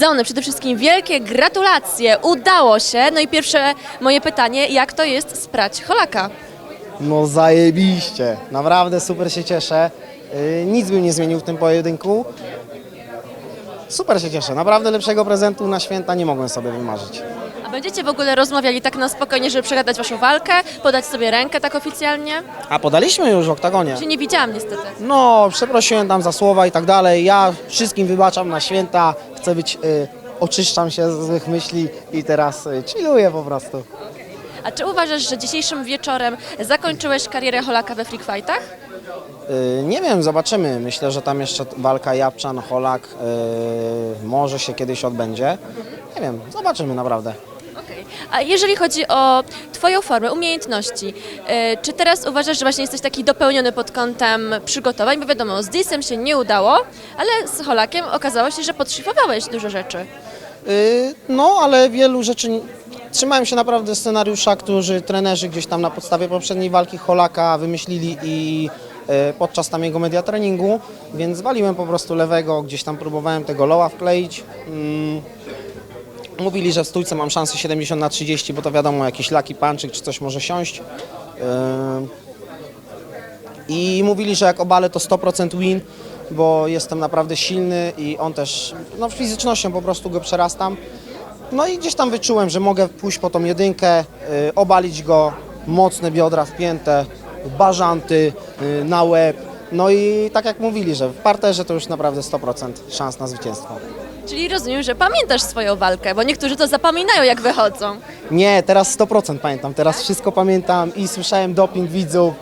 strony przede wszystkim wielkie gratulacje, udało się. No i pierwsze moje pytanie, jak to jest sprać Holaka? No zajebiście, naprawdę super się cieszę. Yy, nic bym nie zmienił w tym pojedynku. Super się cieszę, naprawdę lepszego prezentu na święta nie mogłem sobie wymarzyć. Będziecie w ogóle rozmawiali tak na spokojnie, żeby przegadać waszą walkę, podać sobie rękę tak oficjalnie? A podaliśmy już w oktagonie. Się nie widziałam niestety. No, przeprosiłem tam za słowa i tak dalej. Ja wszystkim wybaczam na święta, chcę być, y, oczyszczam się z złych myśli i teraz y, chilluję po prostu. A czy uważasz, że dzisiejszym wieczorem zakończyłeś karierę Holaka we freak fightach? Y, nie wiem, zobaczymy. Myślę, że tam jeszcze walka Japczan-Holak y, może się kiedyś odbędzie. Nie wiem, zobaczymy naprawdę. A jeżeli chodzi o Twoją formę, umiejętności, e, czy teraz uważasz, że właśnie jesteś taki dopełniony pod kątem przygotowań? Bo wiadomo, z Disem się nie udało, ale z Holakiem okazało się, że podszlifowałeś dużo rzeczy. Y, No, ale wielu rzeczy. Trzymałem się naprawdę scenariusza, którzy trenerzy gdzieś tam na podstawie poprzedniej walki Holaka wymyślili i y, podczas tam jego media treningu, więc waliłem po prostu lewego, gdzieś tam próbowałem tego loła wkleić. Mm. Mówili, że w stójce mam szansę 70 na 30, bo to wiadomo, jakiś laki panczyk czy coś może siąść. Y, I mówili, że jak obalę to 100% win, bo jestem naprawdę silny i on też, no fizycznością po prostu go przerastam. No i gdzieś tam wyczułem, że mogę pójść po tą jedynkę, y, obalić go, mocne biodra wpięte, bażanty y, na łeb. No i tak jak mówili, że w parterze to już naprawdę 100% szans na zwycięstwo. Czyli rozumiem, że pamiętasz swoją walkę, bo niektórzy to zapominają, jak wychodzą. Nie, teraz 100% pamiętam, teraz wszystko pamiętam i słyszałem doping widzów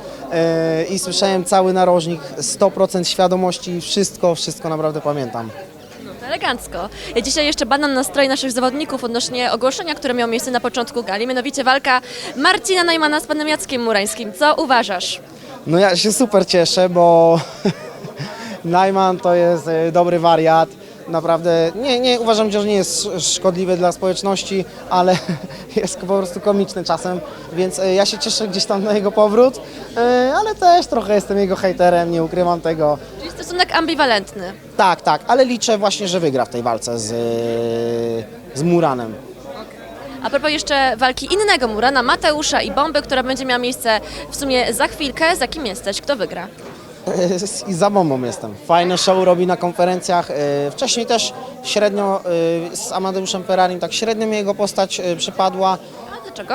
y, i słyszałem cały narożnik, 100% świadomości, wszystko, wszystko naprawdę pamiętam. No elegancko. Ja dzisiaj jeszcze badam nastroje naszych zawodników odnośnie ogłoszenia, które miało miejsce na początku gali, mianowicie walka Marcina Najmana z panem Jackiem Murańskim. Co uważasz? No ja się super cieszę, bo Najman to jest e, dobry wariat. Naprawdę nie, nie uważam, że nie jest sz- szkodliwy dla społeczności, ale jest po prostu komiczny czasem, więc e, ja się cieszę gdzieś tam na jego powrót, e, ale też trochę jestem jego hejterem, nie ukrywam tego. Czyli stosunek ambiwalentny. Tak, tak, ale liczę właśnie, że wygra w tej walce z, e, z Muranem. A propos jeszcze walki innego Murana, Mateusza i Bomby, która będzie miała miejsce w sumie za chwilkę. Za kim jesteś? Kto wygra? I za bombą jestem. Fajne show robi na konferencjach. E, Wcześniej też średnio e, z Amadeuszem Ferrarim, tak średnio mi jego postać e, przypadła. A dlaczego?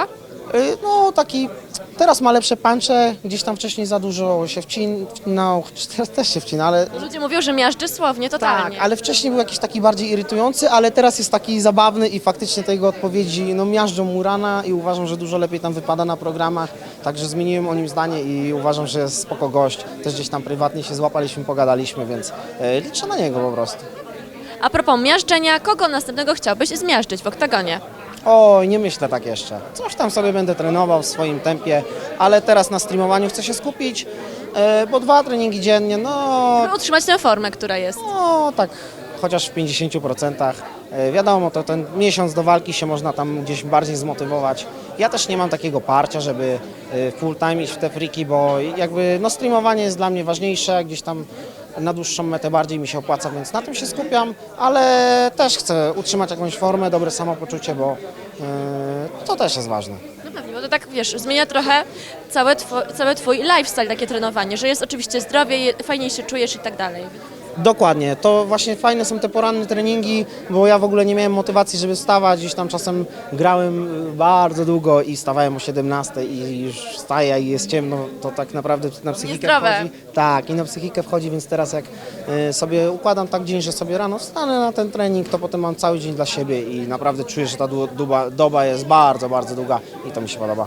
No taki, teraz ma lepsze pancze, gdzieś tam wcześniej za dużo się wcin, no teraz też się wcina, ale Ludzie mówią, że miażdży słownie, tak, totalnie. ale wcześniej był jakiś taki bardziej irytujący, ale teraz jest taki zabawny i faktycznie te jego odpowiedzi no miażdżą Murana i uważam, że dużo lepiej tam wypada na programach, także zmieniłem o nim zdanie i uważam, że jest spoko gość. Też gdzieś tam prywatnie się złapaliśmy, pogadaliśmy, więc e, liczę na niego po prostu. A propos miażdżenia, kogo następnego chciałbyś zmiażdżyć w oktagonie? Oj, nie myślę tak jeszcze. Coś tam sobie będę trenował w swoim tempie, ale teraz na streamowaniu chcę się skupić, e, bo dwa treningi dziennie, no, By utrzymać tę formę, która jest. no tak chociaż w 50%. E, Wiadomo, to ten miesiąc do walki się można tam gdzieś bardziej zmotywować. Ja też nie mam takiego parcia, żeby e, full time iść w te friki, bo jakby no streamowanie jest dla mnie ważniejsze, gdzieś tam na dłuższą metę bardziej mi się opłaca, więc na tym się skupiam, ale też chcę utrzymać jakąś formę, dobre samopoczucie, bo e, to też jest ważne. No pewnie, bo to tak, wiesz, zmienia trochę cały, two, cały twój lifestyle, takie trenowanie, że jest oczywiście zdrowie, fajniej się czujesz i tak dalej. Dokładnie, to właśnie fajne są te poranne treningi, bo ja w ogóle nie miałem motywacji, żeby wstawać, gdzieś tam czasem grałem bardzo długo i stawałem o 17 i już wstaję i jest ciemno, to tak naprawdę na psychikę Niezdrowe. wchodzi. Tak, i na psychikę wchodzi, więc teraz jak y, sobie układam tak dzień, że sobie rano wstanę na ten trening, to potem mam cały dzień dla siebie i naprawdę czuję, że ta du- duba, doba jest bardzo, bardzo długa i to mi się podoba.